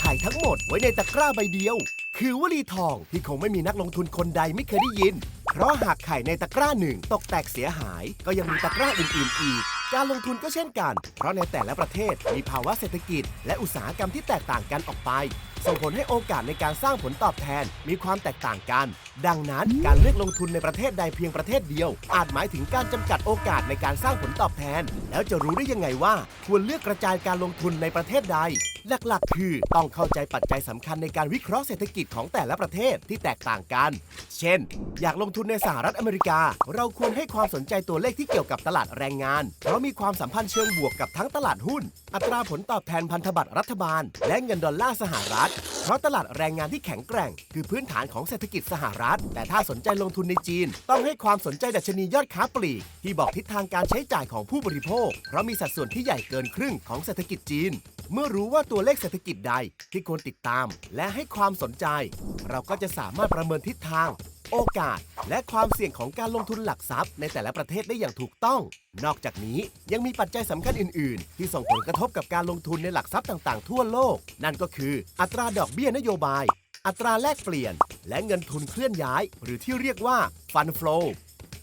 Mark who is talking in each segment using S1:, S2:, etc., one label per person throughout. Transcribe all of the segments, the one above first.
S1: ไข่ทั้งหมดไว้ในตะกร้าใบเดียว คือวลีทองที่คงไม่มีนักลงทุนคนใดไม่เคยได้ยิน เพราะหากไข่ในตะกร้าหนึ่งตกแตกเสียหาย ก็ยังมีตะกร้าอื่นๆอีก การลงทุนก็เช่นกัน เพราะในแต่ละประเทศมีภาวะเศรษฐกิจ และอุตสาหกรรมที่แตกต่างกันออกไปส่งผลให้โอกาสในการสร้างผลตอบแทนมีความแตกต่างกัน ดังนั้นการเลือกลงทุนในประเทศใดเพียงประเทศเดียว อาจหมายถึงการจำกัดโอกาสในการสร้างผลตอบแทน แล้วจะรู้ได้ยังไงว่า ควรเลือกกระจายการลงทุนในประเทศใด หลักๆ คือต้องเข้าใจปัจจัยสำคัญในการวิเคราะห์เศรษฐกิจของแต่ละประเทศที่แตกต่างกัน เช่น อยากลงทุนในสหรัฐอเมริกา เราควรให้ความสนใจตัวเลขที่เกี่ยวกับตลาดแรงงาน เพราะมีความสัมพันธ์เชิงบวกกับทั้งตลาดหุ้น อัตราผลตอบแทนพันธบัตรรัฐบาล และเงินดอลลาร์สหรัฐเพราะตลาดแรงงานที่แข็งแกร่ง คือพื้นฐานของเศรษฐกิจสหรัฐ แต่ถ้าสนใจลงทุนในจีน ต้องให้ความสนใจดัชนียอดค้าปลีก ที่บอกทิศทางการใช้จ่ายของผู้บริโภค เพราะมีสัดส่วนที่ใหญ่เกินครึ่งของเศรษฐกิจจีน เมื่อรู้ว่าตัวเลขเศรษฐกิจใดที่ควรติดตาม และให้ความสนใจ เราก็จะสามารถประเมินทิศทาง โอกาส และความเสี่ยงของการลงทุนหลักทรัพย์ในแต่ละประเทศได้อย่างถูกต้อง นอกจากนี้ยังมีปัจจัยสำคัญอื่น ๆ ที่ส่งผลกระทบกับการลงทุนในหลักทรัพย์ต่างๆ ทั่วโลก นั่นก็คือ อัตราดอกเบี้ยนโยบาย อัตราแลกเปลี่ยน และเงินทุนเคลื่อนย้าย หรือที่เรียกว่า Fund Flow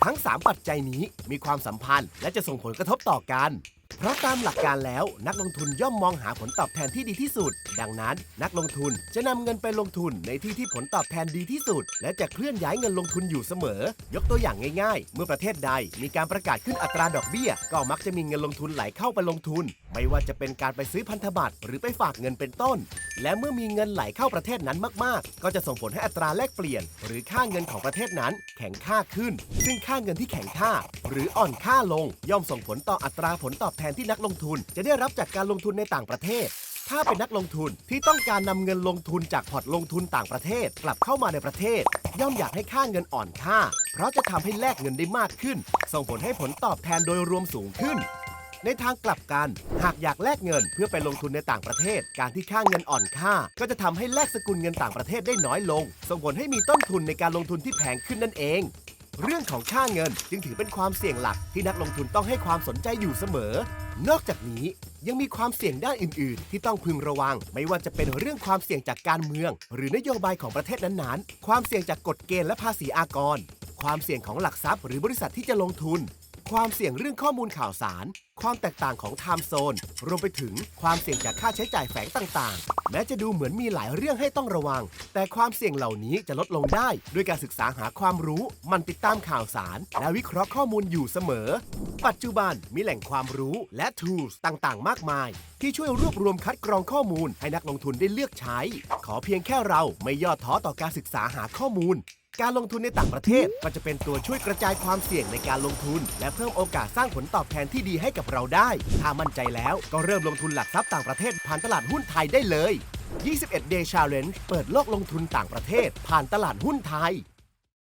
S1: ทั้ง 3 ปัจจัยนี้มีความสัมพันธ์และจะส่งผลกระทบต่อกัน เพราะตามหลักการแล้วนักลงทุนย่อมมองหาผลตอบแทนที่ดีที่สุด ดังนั้นนักลงทุนจะนำเงินไปลงทุนในที่ที่ผลตอบแทนดีที่สุด และจะเคลื่อนย้ายเงินลงทุนอยู่เสมอ ยกตัวอย่างง่ายๆ เมื่อประเทศใดมีการประกาศขึ้นอัตราดอกเบี้ย ก็มักจะมีเงินลงทุนไหลเข้าไปลงทุน ไม่ว่าจะเป็นการไปซื้อพันธบัตรหรือไปฝากเงินเป็นต้น และเมื่อมีเงินไหลเข้าประเทศนั้นมากๆ ก็จะส่งผลให้อัตราแลกเปลี่ยน หรือค่าเงินของประเทศนั้น แข็งค่าขึ้น ซึ่งค่าเงินที่แข็งค่า หรืออ่อนค่าลง ย่อมส่งผลต่ออัตราผลตอบแทนนที่นักลงทุนจะได้รับจากการลงทุนในต่างประเทศ ถ้าเป็นนักลงทุนที่ต้องการนำเงินลงทุนจากพอร์ตลงทุนต่างประเทศกลับเข้ามาในประเทศ ย่อมอยากให้ค่าเงินอ่อนค่า เพราะจะทำให้แลกเงินได้มากขึ้น ส่งผลให้ผลตอบแทนโดยรวมสูงขึ้น ในทางกลับกัน หากอยากแลกเงินเพื่อไปลงทุนในต่างประเทศ การที่ค่าเงินอ่อนค่า ก็จะทำให้แลกสกุลเงินต่างประเทศได้น้อยลง ส่งผลให้มีต้นทุนในการลงทุนที่แพงขึ้นนั่นเอง เรื่องของค่าเงินจึงถือเป็นความเสี่ยงหลักที่นักลงทุนต้องให้ความสนใจอยู่เสมอ นอกจากนี้ยังมีความเสี่ยงด้านอื่น ๆ ที่ต้องพึงระวัง ไม่ว่าจะเป็นเรื่องความเสี่ยงจากการเมือง หรือนโยบายของประเทศนั้น ๆ ความเสี่ยงจากกฎเกณฑ์และภาษีอากร ความเสี่ยงของหลักทรัพย์หรือบริษัทที่จะลงทุน ความเสี่ยงเรื่องข้อมูลข่าวสาร ความแตกต่างของไทม์โซน รวมไปถึงความเสี่ยงจากค่าใช้จ่ายแฝงต่าง ๆ แม้จะดูเหมือนมีหลายเรื่องให้ต้องระวัง แต่ความเสี่ยงเหล่านี้จะลดลงได้ ด้วยการศึกษาหาความรู้ มันติดตามข่าวสาร และวิเคราะห์ข้อมูลอยู่เสมอ ปัจจุบันมีแหล่งความรู้และ tools ต่างๆ มากมาย ที่ช่วยรวบรวมคัดกรองข้อมูล ให้นักลงทุนได้เลือกใช้ ขอเพียงแค่เราไม่ย่อท้อต่อการศึกษาหาข้อมูล การลงทุนในต่างประเทศก็จะเป็นตัวช่วยกระจายความเสี่ยงในการลงทุน และเพิ่มโอกาสสร้างผลตอบแทนที่ดีให้กับเราได้ ถ้ามั่นใจแล้วก็เริ่มลงทุนหลักทรัพย์ต่างประเทศผ่านตลาดหุ้นไทยได้เลย 21 Day Challenge เปิดโลกลงทุนต่างประเทศ ผ่านตลาดหุ้นไทย